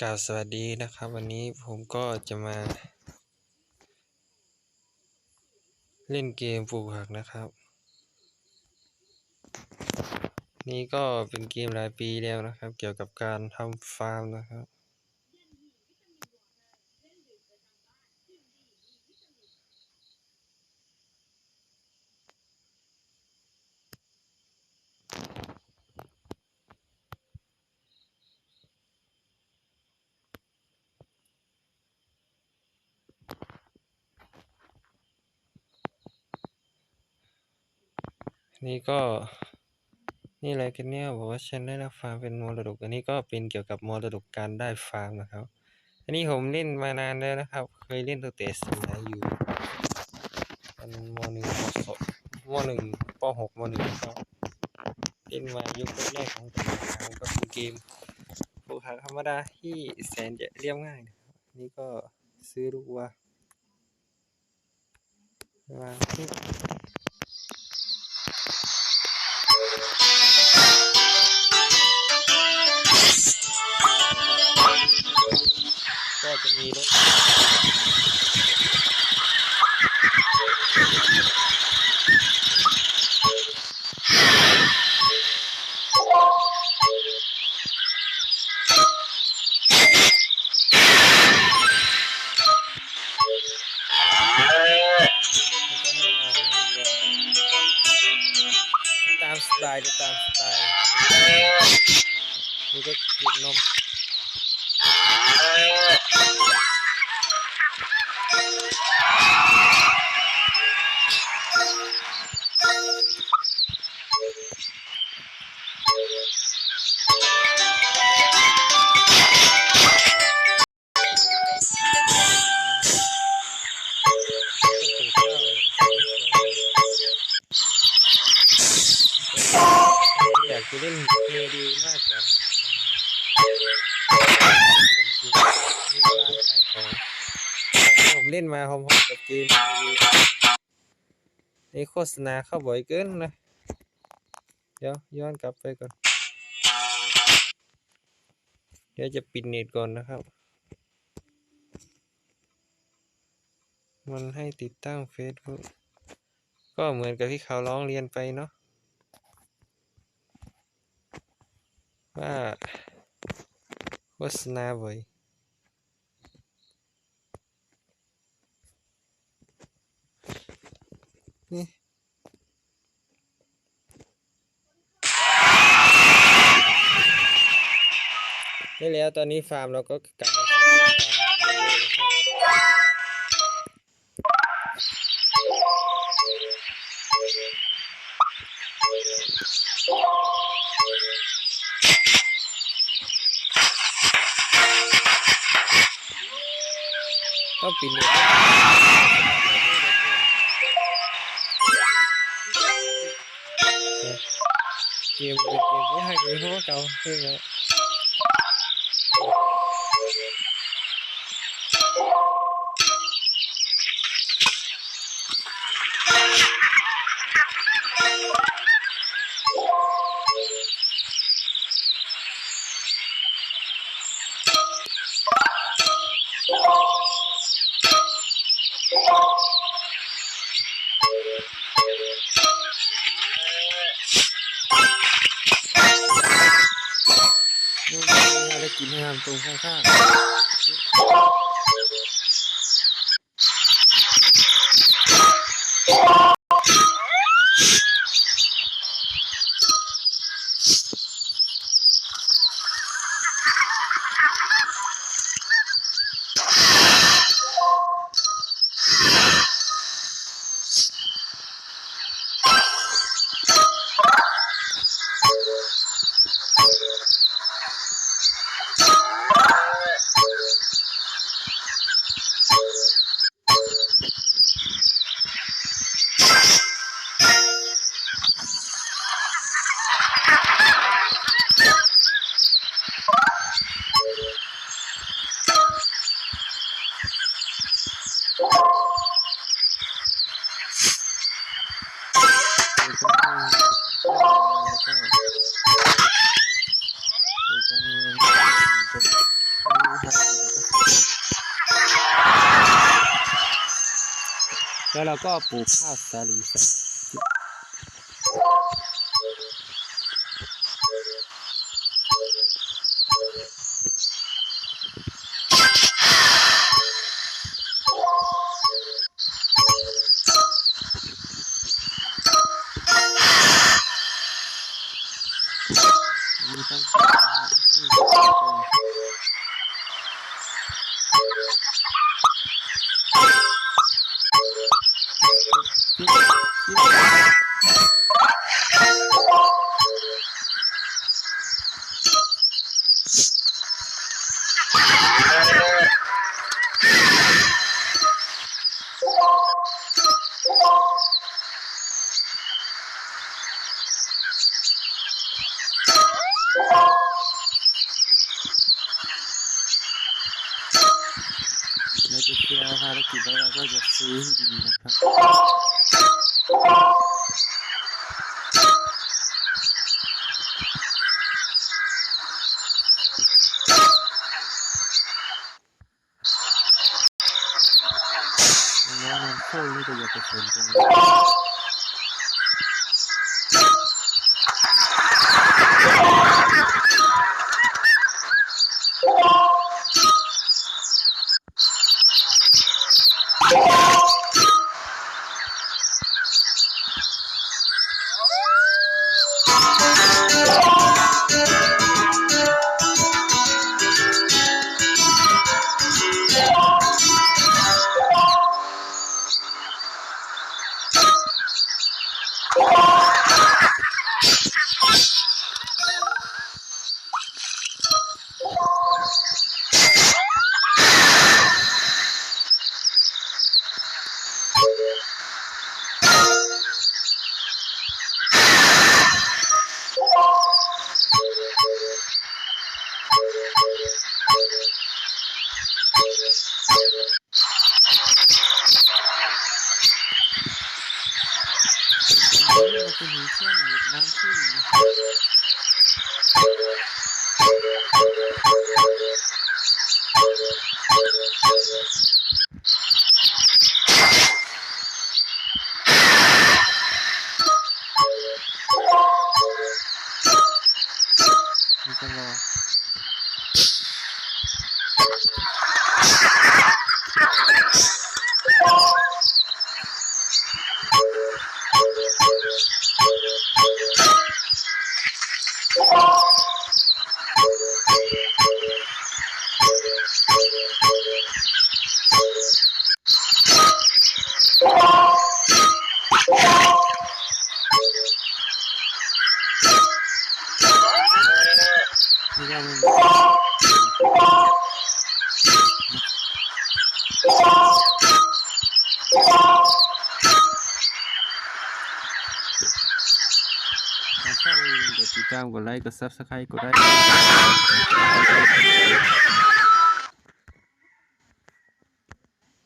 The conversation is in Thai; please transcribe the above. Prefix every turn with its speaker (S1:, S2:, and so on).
S1: กล่าวสวัสดีนะครับ วันนี้ผมก็จะมา เล่นเกมปลูกผักนะครับ นี่ก็เป็นเกมหลายปีแล้วนะครับ เกี่ยวกับการทำฟาร์มนะครับ นี่ก็นี่อะไรกันเนี่ยบอกว่าฉันได้รับฟาร์มเป็นมรดก อันนี้ก็เป็นเกี่ยวกับมรดกการได้ฟาร์มนะครับ อันนี้ผมเล่นมานานแล้วนะครับ เคยเล่นตั้งแต่สมัยอยู่มันมหนึ่งมสองมหนึ่งปหกมหนึ่งครับเล่นมายุคแรกของผมนะครับก็เป็นเกมปลูกผักธรรมดาที่แสนจะเรียบง่ายนะครับนี่ก็ซื้อลูกวัววางที่ จะมีรถ เล่นมาพร้อมๆกับเกมดีนี่โฆษณาเข้าบ่อยเกินนะ เดี๋ยวย้อนกลับไปก่อน เดี๋ยวจะปิดเน็ตก่อนนะครับ มันให้ติดตั้ง Facebook ก็เหมือนกับที่เขาร้องเรียนไปเนาะว่าโฆษณาบ่อย นี่ได้แล้วตอนนี้ฟาร์มเราก็กลับมาสู่ที่ฟาร์มเรื่อยๆนะครับก็ปิดเลย เกมเป็นเกม กินให้ทำตรงข้างๆ 咱两个不怕ราก็ Sığır bir lakap. Tamam. กดติดตามกดไลค์กดซับสไครต์กดไลค์